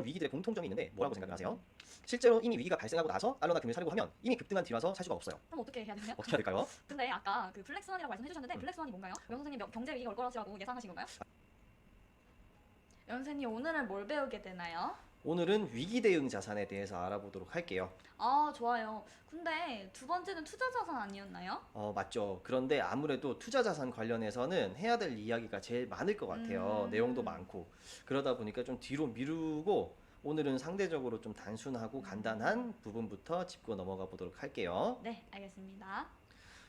이런 위기들의 공통점이 있는데 뭐라고 생각을 하세요? 실제로 이미 위기가 발생하고 나서 달러나 금을 사려고 하면 이미 급등한 뒤라서 살 수가 없어요. 그럼 어떻게 해야 되나요? 어떻게 해야 될까요? 근데 아까 그 블랙스완이라고 말씀해 주셨는데 음. 블랙스완이 뭔가요? 명 선생님 명- 경제 위기가 올 거라고 예상하신 건가요? 연 선생님 오늘은 뭘 배우게 되나요? 오늘은 위기 대응 자산에 대해서 알아보도록 할게요. 아 좋아요. 근데 두 번째는 투자 자산 아니었나요? 어, 맞죠. 그런데 아무래도 투자 자산 관련해서는 해야 될 이야기가 제일 많을 것 같아요. 음. 내용도 많고. 그러다 보니까 좀 뒤로 미루고 오늘은 상대적으로 좀 단순하고 간단한 부분부터 짚고 넘어가 보도록 할게요. 네 알겠습니다.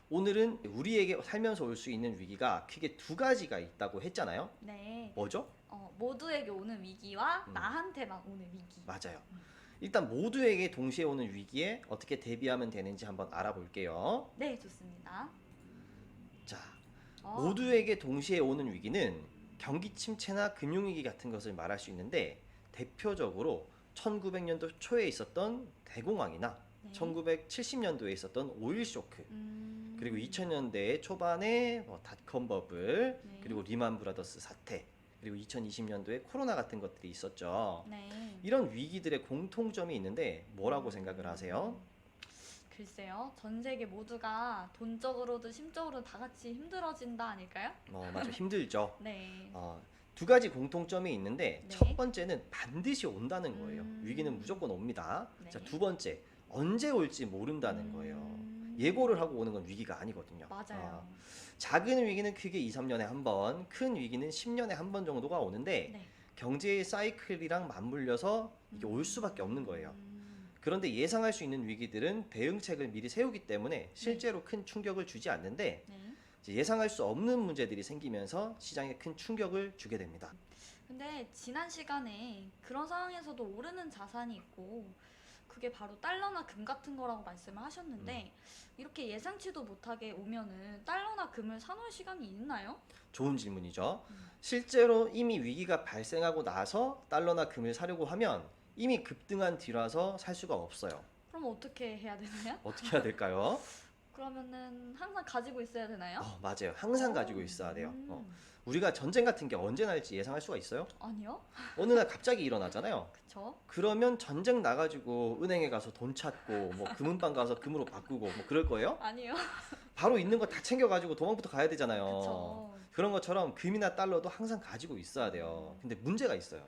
오늘은 우리에게 살면서 올 수 있는 위기가 크게 두 가지가 있다고 했잖아요. 네 뭐죠? 어, 모두에게 오는 위기와 음. 나한테만 오는 위기. 맞아요. 일단 모두에게 동시에 오는 위기에 어떻게 대비하면 되는지 한번 알아볼게요. 네 좋습니다. 자, 어, 모두에게 동시에 오는 위기는 경기 침체나 금융위기 같은 것을 말할 수 있는데 대표적으로 1900년도 초에 있었던 대공황이나 네. 1970년도에 있었던 오일 쇼크 음, 그리고 2000년대 초반에 뭐 닷컴 버블 네. 그리고 리만 브라더스 사태 그리고 2020년도에 코로나 같은 것들이 있었죠. 네. 이런 위기들의 공통점이 있는데 뭐라고 생각을 하세요? 글쎄요. 전 세계 모두가 돈적으로도 심적으로도 다 같이 힘들어진다 아닐까요? 어, 맞아 힘들죠. 네. 어, 두 가지 공통점이 있는데 네. 첫 번째는 반드시 온다는 거예요. 음. 위기는 무조건 옵니다. 네. 자, 두 번째 언제 올지 모른다는 거예요. 음, 예고를 하고 오는 건 위기가 아니거든요. 맞아요. 어, 작은 위기는 크게 2, 3년에 한 번, 큰 위기는 10년에 한 번 정도가 오는데 네. 경제의 사이클이랑 맞물려서 이게 올 수밖에 없는 거예요. 음, 그런데 예상할 수 있는 위기들은 대응책을 미리 세우기 때문에 실제로 큰 충격을 주지 않는데 네. 이제 예상할 수 없는 문제들이 생기면서 시장에 큰 충격을 주게 됩니다. 근데 지난 시간에 그런 상황에서도 오르는 자산이 있고 그게 바로 달러나 금 같은 거라고 말씀을 하셨는데 음. 이렇게 예상치도 못하게 오면은 달러나 금을 사놓을 시간이 있나요? 좋은 질문이죠. 음. 실제로 이미 위기가 발생하고 나서 달러나 금을 사려고 하면 이미 급등한 뒤라서 살 수가 없어요. 그럼 어떻게 해야 되나요? 어떻게 해야 될까요? 그러면은 항상 가지고 있어야 되나요? 어, 맞아요. 항상 가지고 있어야 돼요. 음, 어, 우리가 전쟁 같은 게 언제 날지 예상할 수가 있어요? 아니요. 어느 날 갑자기 일어나잖아요. 그쵸? 그러면 전쟁 나가지고 은행에 가서 돈 찾고 뭐 금은방 가서 금으로 바꾸고 뭐 그럴 거예요? 아니요. 바로 있는 거 다 챙겨가지고 도망부터 가야 되잖아요. 그쵸. 그런 것처럼 금이나 달러도 항상 가지고 있어야 돼요. 근데 문제가 있어요.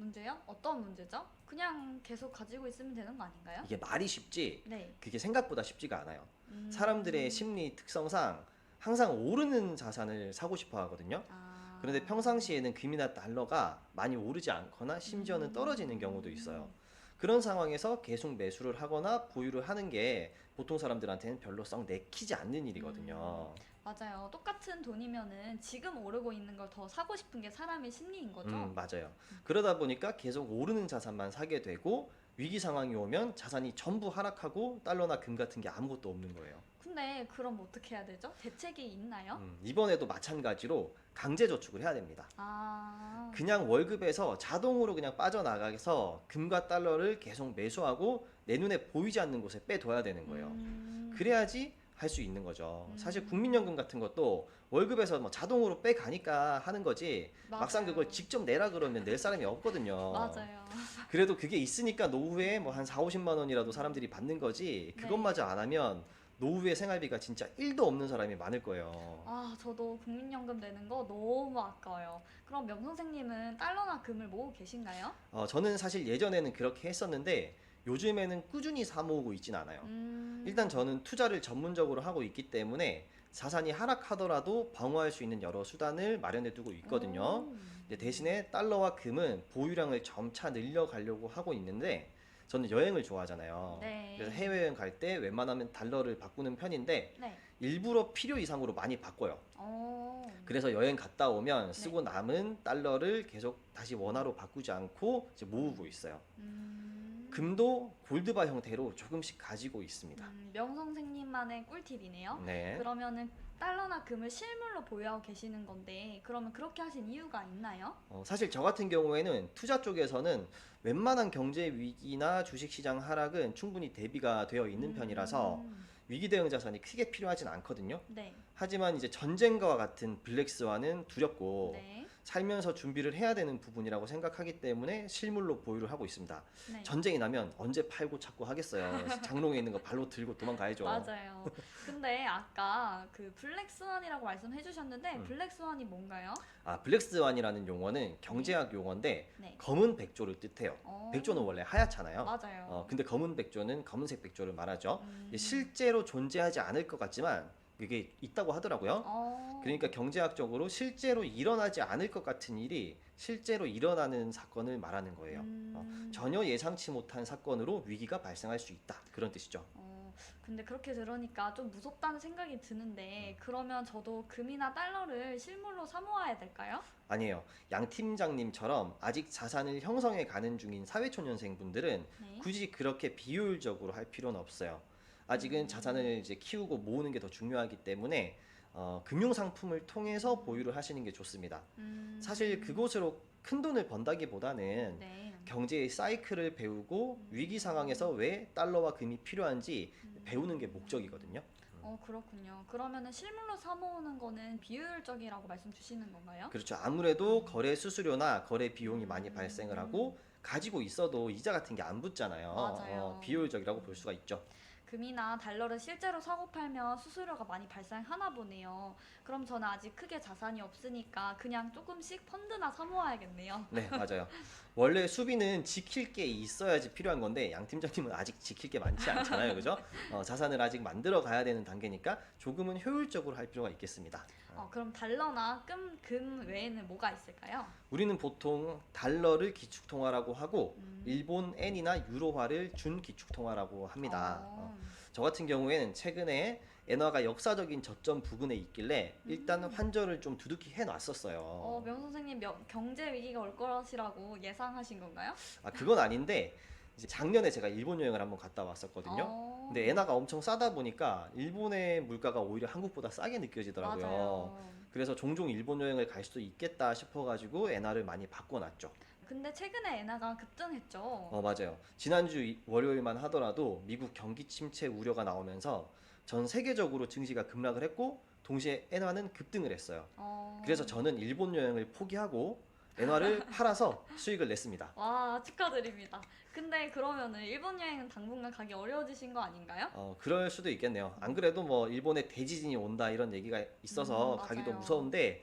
문제요? 어떤 문제죠? 그냥 계속 가지고 있으면 되는 거 아닌가요? 이게 말이 쉽지 네. 그게 생각보다 쉽지가 않아요. 음. 사람들의 심리 특성상 항상 오르는 자산을 사고 싶어 하거든요. 아. 그런데 평상시에는 금이나 달러가 많이 오르지 않거나 심지어는 음. 떨어지는 경우도 있어요. 그런 상황에서 계속 매수를 하거나 보유를 하는 게 보통 사람들한테는 별로 썩 내키지 않는 일이거든요. 맞아요. 똑같은 돈이면은 지금 오르고 있는 걸 더 사고 싶은 게 사람의 심리인 거죠. 음, 맞아요. 그러다 보니까 계속 오르는 자산만 사게 되고 위기 상황이 오면 자산이 전부 하락하고 달러나 금 같은 게 아무것도 없는 거예요. 근데 그럼 어떻게 해야 되죠? 대책이 있나요? 음, 이번에도 마찬가지로 강제 저축을 해야 됩니다. 아. 그냥 월급에서 자동으로 그냥 빠져나가서 금과 달러를 계속 매수하고 내 눈에 보이지 않는 곳에 빼둬야 되는 거예요. 음. 그래야지 할 수 있는 거죠. 음. 사실 국민연금 같은 것도 월급에서 뭐 자동으로 빼가니까 하는 거지 맞아요. 막상 그걸 직접 내라 그러면 낼 사람이 없거든요. 맞아요. 그래도 그게 있으니까 노후에 뭐 한 4, 50만 원이라도 사람들이 받는 거지 네. 그것마저 안 하면 노후에 생활비가 진짜 1도 없는 사람이 많을 거예요. 아, 저도 국민연금 내는 거 너무 아까워요. 그럼 명 선생님은 달러나 금을 모으고 계신가요? 어, 저는 사실 예전에는 그렇게 했었는데 요즘에는 꾸준히 사 모으고 있진 않아요. 음. 일단 저는 투자를 전문적으로 하고 있기 때문에 자산이 하락하더라도 방어할 수 있는 여러 수단을 마련해 두고 있거든요. 오. 근데 대신에 달러와 금은 보유량을 점차 늘려가려고 하고 있는데 저는 여행을 좋아하잖아요. 네. 그래서 해외여행 갈 때 웬만하면 달러를 바꾸는 편인데 네. 일부러 필요 이상으로 많이 바꿔요. 어. 그래서 여행 갔다 오면 쓰고 남은 달러를 계속 다시 원화로 바꾸지 않고 이제 모으고 있어요. 음. 금도 골드바 형태로 조금씩 가지고 있습니다. 음, 명 선생님만의 꿀팁이네요. 네. 그러면은 달러나 금을 실물로 보유하고 계시는 건데 그러면 그렇게 하신 이유가 있나요? 어, 사실 저 같은 경우에는 투자 쪽에서는 웬만한 경제 위기나 주식 시장 하락은 충분히 대비가 되어 있는 편이라서 음, 위기 대응 자산이 크게 필요하진 않거든요. 네. 하지만 이제 전쟁과 같은 블랙스완은 두렵고 네. 살면서 준비를 해야 되는 부분이라고 생각하기 때문에 실물로 보유를 하고 있습니다. 네. 전쟁이 나면 언제 팔고 찾고 하겠어요. 장롱에 있는 거 발로 들고 도망가야죠. 맞아요. 근데 아까 그 블랙스완이라고 말씀해 주셨는데 음. 블랙스완이 뭔가요? 아 블랙스완이라는 용어는 경제학 용어인데 네. 검은 백조를 뜻해요. 어, 백조는 원래 하얗잖아요. 맞아요. 어, 근데 검은 백조는 검은색 백조를 말하죠. 음. 실제로 존재하지 않을 것 같지만 이게 있다고 하더라고요. 어. 그러니까 경제학적으로 실제로 일어나지 않을 것 같은 일이 실제로 일어나는 사건을 말하는 거예요. 음. 어, 전혀 예상치 못한 사건으로 위기가 발생할 수 있다. 그런 뜻이죠. 어, 근데 그렇게 들으니까 좀 무섭다는 생각이 음. 드는데 그러면 저도 금이나 달러를 실물로 사모아야 될까요? 아니에요. 양 팀장님처럼 아직 자산을 형성해 가는 중인 사회초년생분들은 네. 굳이 그렇게 비효율적으로 할 필요는 없어요. 아직은 음. 자산을 이제 키우고 모으는 게 더 중요하기 때문에 어, 금융 상품을 통해서 보유를 하시는 게 좋습니다. 음. 사실 그곳으로 큰 돈을 번다기보다는 네. 경제의 사이클을 배우고 음. 위기 상황에서 왜 달러와 금이 필요한지 음. 배우는 게 목적이거든요. 어 그렇군요. 그러면은 실물로 사 모으는 거는 비효율적이라고 말씀 주시는 건가요? 그렇죠. 아무래도 거래 수수료나 거래 비용이 많이 음. 발생을 하고 가지고 있어도 이자 같은 게 안 붙잖아요. 맞아요. 어, 비효율적이라고 볼 수가 있죠. 금이나 달러를 실제로 사고 팔면 수수료가 많이 발생하나 보네요. 그럼 저는 아직 크게 자산이 없으니까 그냥 조금씩 펀드나 사모아야겠네요. 네, 맞아요. 원래 수비는 지킬 게 있어야지 필요한 건데 양 팀장님은 아직 지킬 게 많지 않잖아요, 그죠? 어, 자산을 아직 만들어 가야 되는 단계니까 조금은 효율적으로 할 필요가 있겠습니다. 어, 그럼 달러나 금, 금 외에는 뭐가 있을까요? 우리는 보통 달러를 기축통화라고 하고 음. 일본 엔이나 유로화를 준 기축통화라고 합니다. 어, 어. 저 같은 경우에는 최근에 엔화가 역사적인 저점 부근에 있길래 일단 음. 환전을 좀 두둑히 해놨었어요. 어, 명 선생님 명- 경제 위기가 올 것이라고 예상하신 건가요? 아 그건 아닌데 이제 작년에 제가 일본 여행을 한번 갔다 왔었거든요. 어. 근데 엔화가 엄청 싸다 보니까 일본의 물가가 오히려 한국보다 싸게 느껴지더라고요. 맞아요. 그래서 종종 일본 여행을 갈 수도 있겠다 싶어가지고 엔화를 많이 바꿔놨죠. 근데 최근에 엔화가 급등했죠. 어 맞아요. 지난주 이- 월요일만 하더라도 미국 경기 침체 우려가 나오면서 전 세계적으로 증시가 급락을 했고 동시에 엔화는 급등을 했어요. 어. 그래서 저는 일본 여행을 포기하고 엔화를 팔아서 수익을 냈습니다. 와 축하드립니다. 근데 그러면은 일본 여행은 당분간 가기 어려워지신 거 아닌가요? 어 그럴 수도 있겠네요. 안 그래도 뭐 일본에 대지진이 온다 이런 얘기가 있어서 음, 가기도 맞아요. 무서운데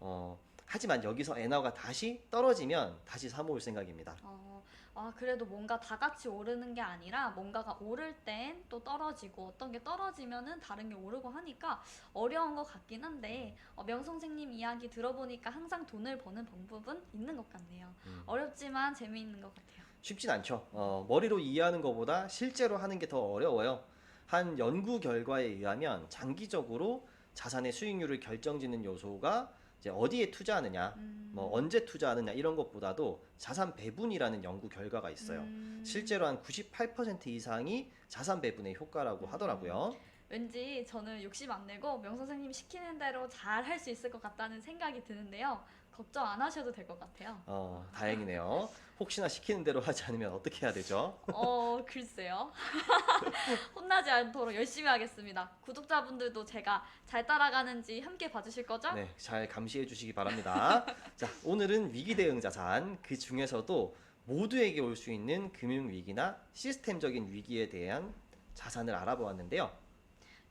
어 하지만 여기서 엔화가 다시 떨어지면 다시 사 모을 생각입니다. 어, 아 그래도 뭔가 다 같이 오르는 게 아니라 뭔가가 오를 땐 또 떨어지고 어떤 게 떨어지면은 다른 게 오르고 하니까 어려운 것 같긴 한데 어, 명 선생님 이야기 들어보니까 항상 돈을 버는 방법은 있는 것 같네요. 음. 어렵지만 재미있는 것 같아요. 쉽진 않죠. 어, 머리로 이해하는 것보다 실제로 하는 게 더 어려워요. 한 연구 결과에 의하면 장기적으로 자산의 수익률을 결정짓는 요소가 이제 어디에 투자하느냐, 음. 뭐 언제 투자하느냐 이런 것보다도 자산 배분이라는 연구 결과가 있어요. 음. 실제로 한 98% 이상이 자산 배분의 효과라고 하더라고요. 왠지 저는 욕심 안 내고 명 선생님 시키는 대로 잘 할 수 있을 것 같다는 생각이 드는데요. 걱정 안 하셔도 될 것 같아요. 어, 다행이네요. 혹시나 시키는 대로 하지 않으면 어떻게 해야 되죠? 어, 글쎄요. 혼나지 않도록 열심히 하겠습니다. 구독자분들도 제가 잘 따라가는지 함께 봐주실 거죠? 네, 잘 감시해 주시기 바랍니다. 자, 오늘은 위기 대응 자산 그 중에서도 모두에게 올 수 있는 금융 위기나 시스템적인 위기에 대한 자산을 알아보았는데요.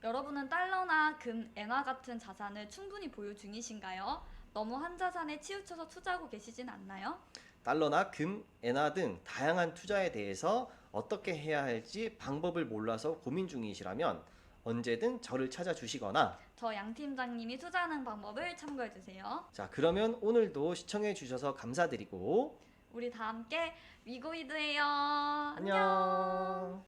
여러분은 달러나 금, 엔화 같은 자산을 충분히 보유 중이신가요? 너무 한 자산에 치우쳐서 투자하고 계시진 않나요? 달러나 금, 엔화 등 다양한 투자에 대해서 어떻게 해야 할지 방법을 몰라서 고민 중이시라면 언제든 저를 찾아주시거나 저 양 팀장님이 투자하는 방법을 참고해 주세요. 자, 그러면 오늘도 시청해 주셔서 감사드리고 우리 다 함께 위고이드해요. 안녕.